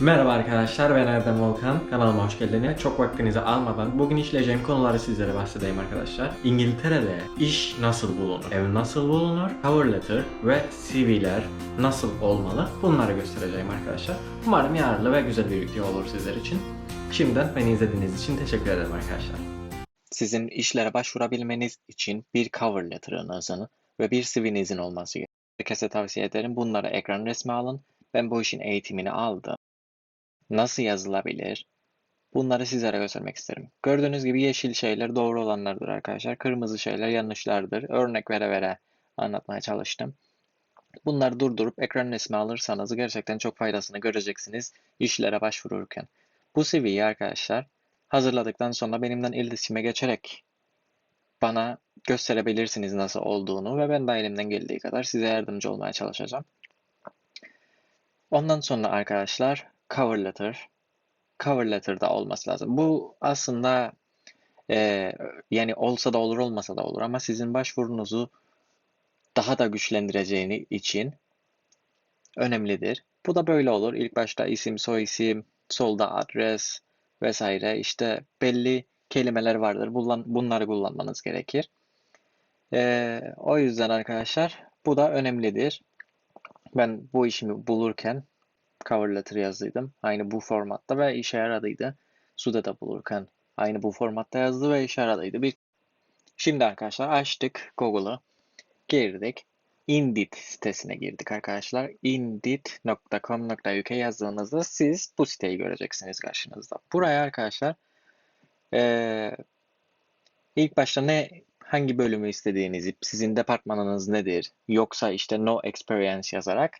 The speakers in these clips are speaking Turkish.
Merhaba arkadaşlar ben Erdem Volkan. Kanalıma hoş geldiniz. Çok vaktinizi almadan bugün işleyeceğim konuları sizlere bahsedeyim arkadaşlar. İngiltere'de iş nasıl bulunur? Ev nasıl bulunur? Cover letter ve CV'ler nasıl olmalı? Bunları göstereceğim arkadaşlar. Umarım yararlı ve güzel bir video olur sizler için. Şimdiden beni izlediğiniz için teşekkür ederim arkadaşlar. Sizin işlere başvurabilmeniz için bir cover letter'ınızın ve bir CV'nizin olması gerekiyor. Herkese tavsiye ederim bunları ekran resmi alın. Ben bu işin eğitimini aldım. Nasıl yazılabilir? Bunları sizlere göstermek isterim. Gördüğünüz gibi yeşil şeyler doğru olanlardır arkadaşlar. Kırmızı şeyler yanlışlardır. Örnek vere vere anlatmaya çalıştım. Bunları durdurup ekran resmi alırsanız gerçekten çok faydasını göreceksiniz işlere başvururken. Bu CV'yi arkadaşlar hazırladıktan sonra benimle iletişime geçerek bana gösterebilirsiniz nasıl olduğunu ve ben de elimden geldiği kadar size yardımcı olmaya çalışacağım. Ondan sonra arkadaşlar cover letter. Cover letter'da olması lazım. Bu aslında e, yani olsa da olur olmasa da olur ama sizin başvurunuzu daha da güçlendireceğini için önemlidir. Bu da böyle olur. İlk başta isim, soyisim, solda adres vesaire işte belli kelimeler vardır. Bunları kullanmanız gerekir. Ee, o yüzden arkadaşlar bu da önemlidir. Ben bu işimi bulurken cover letter yazdıydım. Aynı bu formatta ve işe yaradıydı. Suda da bulurken aynı bu formatta yazdı ve işe yaradıydı. Bir... Şimdi arkadaşlar açtık Google'ı. Girdik. Indeed sitesine girdik arkadaşlar. Indeed.com.uk yazdığınızda siz bu siteyi göreceksiniz karşınızda. Buraya arkadaşlar eee, ilk başta ne hangi bölümü istediğinizi, sizin departmanınız nedir, yoksa işte no experience yazarak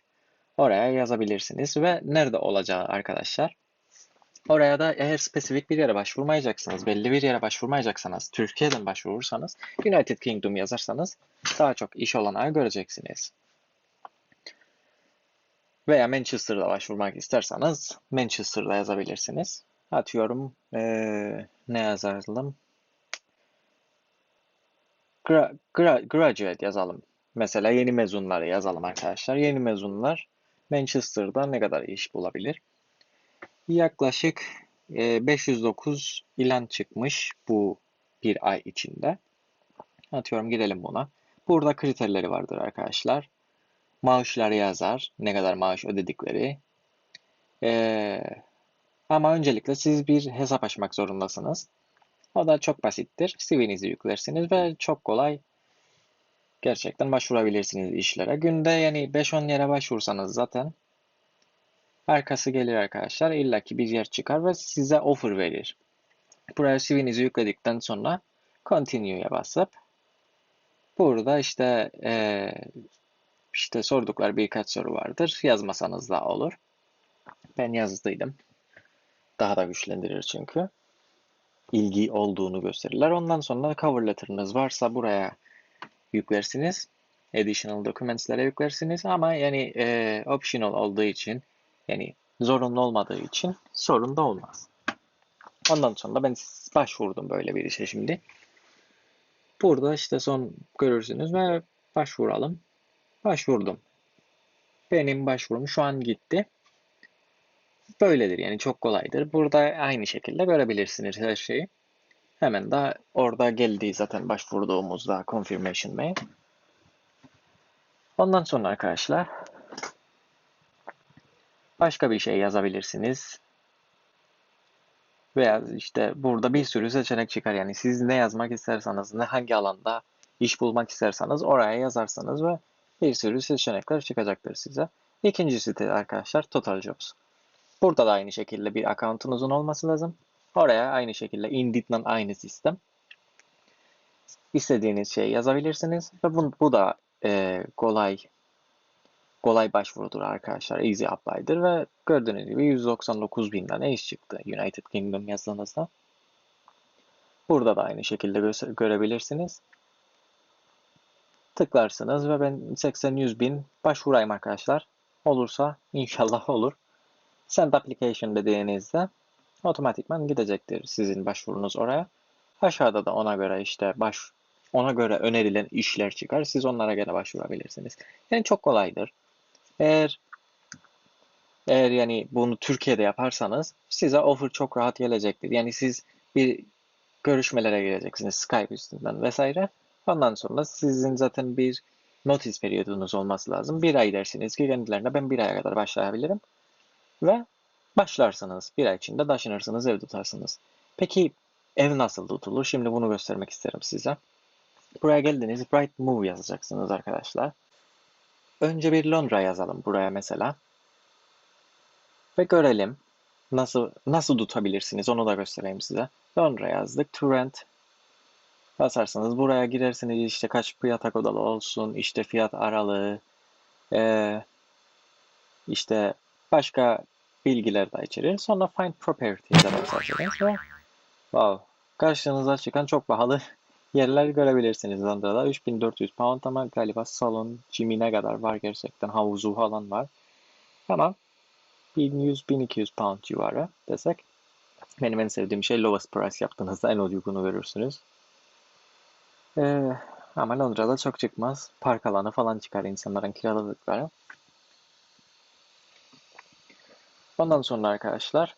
oraya yazabilirsiniz ve nerede olacağı arkadaşlar. Oraya da eğer spesifik bir yere başvurmayacaksınız, belli bir yere başvurmayacaksanız, Türkiye'den başvurursanız, United Kingdom yazarsanız daha çok iş olanağı göreceksiniz. Veya Manchester'da başvurmak isterseniz Manchester'da yazabilirsiniz. Atıyorum eee, ne yazalım? Gra- gra- graduate yazalım. Mesela yeni mezunları yazalım arkadaşlar. Yeni mezunlar Manchester'da ne kadar iş bulabilir? Yaklaşık e, 509 ilan çıkmış bu bir ay içinde. Atıyorum girelim buna. Burada kriterleri vardır arkadaşlar. Maaşları yazar. Ne kadar maaş ödedikleri. Ee, ama öncelikle siz bir hesap açmak zorundasınız. O da çok basittir. CV'nizi yüklersiniz ve çok kolay gerçekten başvurabilirsiniz işlere. Günde yani 5-10 yere başvursanız zaten arkası gelir arkadaşlar. İlla ki bir yer çıkar ve size offer verir. Buraya CV'nizi yükledikten sonra Continue'ya basıp burada işte eee, işte sordukları birkaç soru vardır. Yazmasanız da olur. Ben yazdıydım. Daha da güçlendirir çünkü. İlgi olduğunu gösterirler. Ondan sonra cover letter'ınız varsa buraya yüklersiniz. Additional documents'lere yüklersiniz ama yani e, optional olduğu için yani zorunlu olmadığı için sorun da olmaz. Ondan sonra ben başvurdum böyle bir işe şimdi. Burada işte son görürsünüz ve başvuralım. Başvurdum. Benim başvurum şu an gitti. Böyledir yani çok kolaydır. Burada aynı şekilde görebilirsiniz her şeyi. Hemen de orada geldi zaten başvurduğumuzda confirmation mail. Ondan sonra arkadaşlar başka bir şey yazabilirsiniz. Veya işte burada bir sürü seçenek çıkar. Yani siz ne yazmak isterseniz, ne hangi alanda iş bulmak isterseniz oraya yazarsanız ve bir sürü seçenekler çıkacaktır size. İkinci site arkadaşlar Total Jobs. Burada da aynı şekilde bir account'unuzun olması lazım. Oraya aynı şekilde Indeed'le aynı sistem. İstediğiniz şeyi yazabilirsiniz ve bu, bu da e, kolay kolay başvurudur arkadaşlar. Easy apply'dır ve gördüğünüz gibi 199 binden ne iş çıktı United Kingdom yazdığınızda. Burada da aynı şekilde gö- görebilirsiniz. Tıklarsınız ve ben 80-100 bin başvurayım arkadaşlar. Olursa inşallah olur. Send application dediğinizde otomatikman gidecektir sizin başvurunuz oraya. Aşağıda da ona göre işte baş ona göre önerilen işler çıkar. Siz onlara göre başvurabilirsiniz. Yani çok kolaydır. Eğer Eğer yani bunu Türkiye'de yaparsanız size offer çok rahat gelecektir. Yani siz bir görüşmelere gireceksiniz Skype üstünden vesaire. Ondan sonra sizin zaten bir notice periyodunuz olması lazım. Bir ay dersiniz ki kendilerine ben bir aya kadar başlayabilirim. Ve başlarsınız. Bir ay içinde taşınırsınız, ev tutarsınız. Peki ev nasıl tutulur? Şimdi bunu göstermek isterim size. Buraya geldiniz. Bright Move yazacaksınız arkadaşlar. Önce bir Londra yazalım buraya mesela. Ve görelim. Nasıl nasıl tutabilirsiniz onu da göstereyim size. Londra yazdık. To rent basarsınız. Buraya girersiniz işte kaç yatak odalı olsun, işte fiyat aralığı, eee, işte başka bilgiler de içerir. Sonra find properties'e basarsınız ve wow, karşınıza çıkan çok pahalı yerler görebilirsiniz Londra'da. 3400 pound ama galiba salon, gym'ine kadar var gerçekten. Havuzu falan var. Tamam. 1100-1200 pound civarı desek. Benim en sevdiğim şey lowest price yaptığınızda en uygunu görürsünüz. Ee, ama Londra'da çok çıkmaz. Park alanı falan çıkar insanların kiraladıkları. Ondan sonra arkadaşlar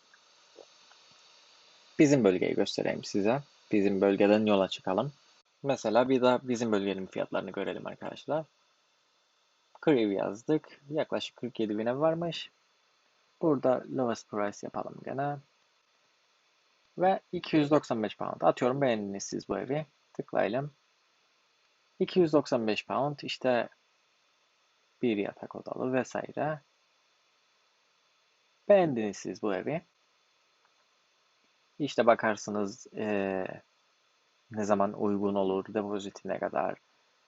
bizim bölgeyi göstereyim size. Bizim bölgeden yola çıkalım. Mesela bir daha bizim bölgenin fiyatlarını görelim arkadaşlar. Crew yazdık. Yaklaşık 47 bine varmış. Burada lowest price yapalım gene. Ve 295 pound. Atıyorum beğendiniz siz bu evi. Tıklayalım. 295 pound işte bir yatak odalı vesaire. Beğendiniz siz bu evi. İşte bakarsınız eee, ne zaman uygun olur, depoziti ne kadar,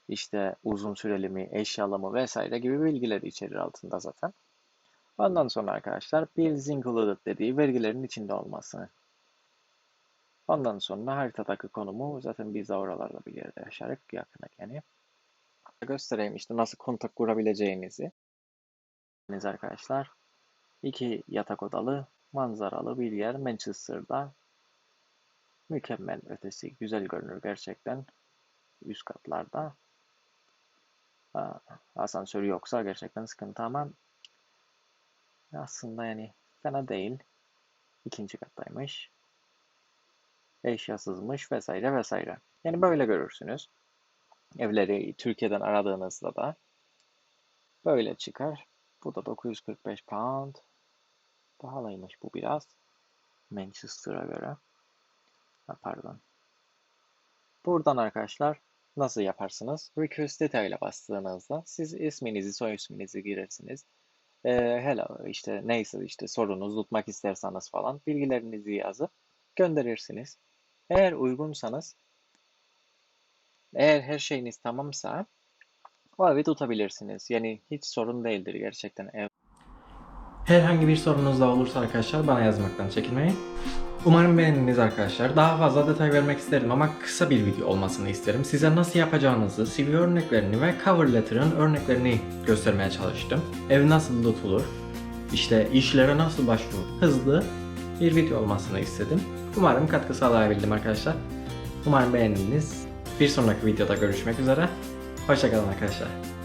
işte uzun süreli mi, eşyalı mı vesaire gibi bilgileri içerir altında zaten. Ondan sonra arkadaşlar bills included dediği vergilerin içinde olması. Ondan sonra haritadaki konumu zaten biz de oralarda bir yerde yaşarık yakına yani. Göstereyim işte nasıl kontak kurabileceğinizi. Arkadaşlar iki yatak odalı manzaralı bir yer Manchester'da. Mükemmel ötesi güzel görünür gerçekten üst katlarda. Asansör yoksa gerçekten sıkıntı ama aslında yani fena değil. İkinci kattaymış. Eşyasızmış vesaire vesaire. Yani böyle görürsünüz. Evleri Türkiye'den aradığınızda da böyle çıkar. Bu da 945 pound. Pahalıymış bu biraz. Manchester'a göre. Ha, pardon. Buradan arkadaşlar nasıl yaparsınız? Request Detail'e bastığınızda siz isminizi, soy isminizi girirsiniz. Ee, hello işte neyse işte sorunuz tutmak isterseniz falan bilgilerinizi yazıp gönderirsiniz. Eğer uygunsanız eğer her şeyiniz tamamsa o evi tutabilirsiniz. Yani hiç sorun değildir gerçekten ev. Herhangi bir sorunuz da olursa arkadaşlar bana yazmaktan çekinmeyin. Umarım beğendiniz arkadaşlar. Daha fazla detay vermek isterim ama kısa bir video olmasını isterim. Size nasıl yapacağınızı, CV örneklerini ve cover letter'ın örneklerini göstermeye çalıştım. Ev nasıl tutulur, işte işlere nasıl başvurur, hızlı bir video olmasını istedim. Umarım katkı sağlayabildim arkadaşlar. Umarım beğendiniz. Bir sonraki videoda görüşmek üzere. Hoşçakalın arkadaşlar.